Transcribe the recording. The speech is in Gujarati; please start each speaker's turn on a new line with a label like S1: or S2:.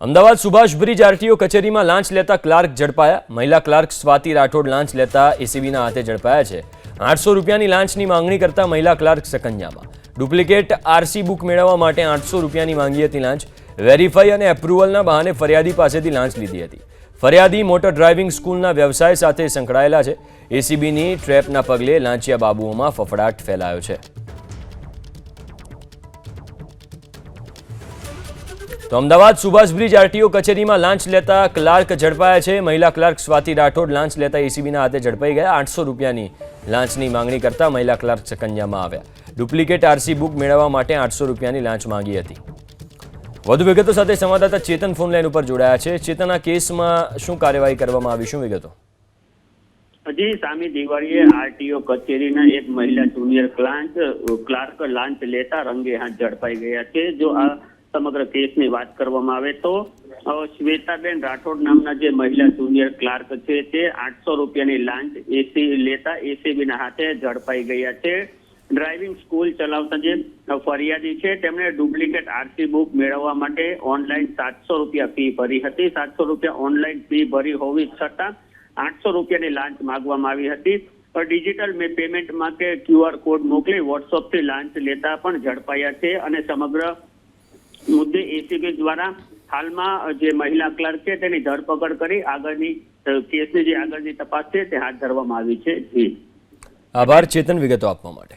S1: અમદાવાદ સુભાષ બ્રિજ આરટીઓ કચેરીમાં લાંચ લેતા ક્લાર્ક ઝડપાયા. મહિલા ક્લાર્ક સ્વાતિ રાઠોડ લાંચ લેતા એસીબીના હાથે ઝડપાયા છે. આઠસો રૂપિયાની લાંચની માંગણી કરતા મહિલા ક્લાર્ક સકંજામાં ડુપ્લિકેટ આરસી બુક મેળવવા માટે આઠસો રૂપિયાની માંગી હતી લાંચ. વેરીફાઈ અને એપ્રુવલના બહાને ફરિયાદી પાસેથી લાંચ લીધી હતી. ફરિયાદી મોટર ડ્રાઇવિંગ સ્કૂલના વ્યવસાય સાથે સંકળાયેલા છે. એસીબીની ટ્રેપના પગલે લાંચિયા બાબુઓમાં ફફડાટ ફેલાયો છે. તો અમદાવાદ સુભાષ બ્રિજ આરટીઓ કચેરીમાં લાંચ લેતા ક્લાર્ક ઝડપાયા છે. મહિલા ક્લાર્ક સ્વાતિ રાઠોડ લાંચ લેતા એસીબીના હાથે ઝડપાઈ ગયા. આઠસો રૂપિયાની લાંચની માંગણી કરતા મહિલા ક્લાર્ક સકંજામાં આવ્યા. ડુપ્લિકેટ આરસી બુક મેળવવા માટે આઠસો રૂપિયાની લાંચ માંગી હતી. વધુ વિગતો સાથે સંવાદદાતા ચેતન ફોનલાઈન ઉપર જોડાયા છે. ચેતન આ કેસમાં શું કાર્યવાહી કરવામાં આવી? શું વિગતો?
S2: હજી સામી દિવાળીએ આરટીઓ કચેરીના એક મહિલા જુનિયર ક્લાર્ક ક્લાર્ક લાંચ લેતા રંગે હાથ ઝડપાઈ ગયા છે. જો આ સમગ્ર કેસની વાત કરવામાં આવે તો શ્વેતાબેન રાઠોડ નામના જે મહિલા જુનિયર ક્લાર્ક છે તે આઠસો રૂપિયાની લાંચ એસી લેતા એસીબીના હાથે ઝડપાઈ ગયા છે. ડ્રાઇવિંગ સ્કૂલ ચલાવતા જે ફરિયાદી છે તેમણે ડુપ્લિકેટ આરસી બુક મેળવવા માટે ઓનલાઈન સાતસો રૂપિયા ફી ભરી હતી. સાતસો રૂપિયા ઓનલાઈન ફી ભરી હોવી છતાં આઠસો રૂપિયાની લાંચ માગવામાં આવી હતી. ડિજિટલ મે- પેમેન્ટમાં કે ક્યુઆર કોડ મોકલી વોટ્સઅપથી લાંચ લેતા પણ ઝડપાયા છે અને સમગ્ર મુદ્દે એસીબી દ્વારા હાલમાં જે મહિલા ક્લર્ક છે તેની ધરપકડ કરી, આગળની કેસની જે આગળની તપાસ છે, તે હાથ ધરવામાં આવી છે.
S1: આભાર. ચેતન, વિગતો આપવા માટે.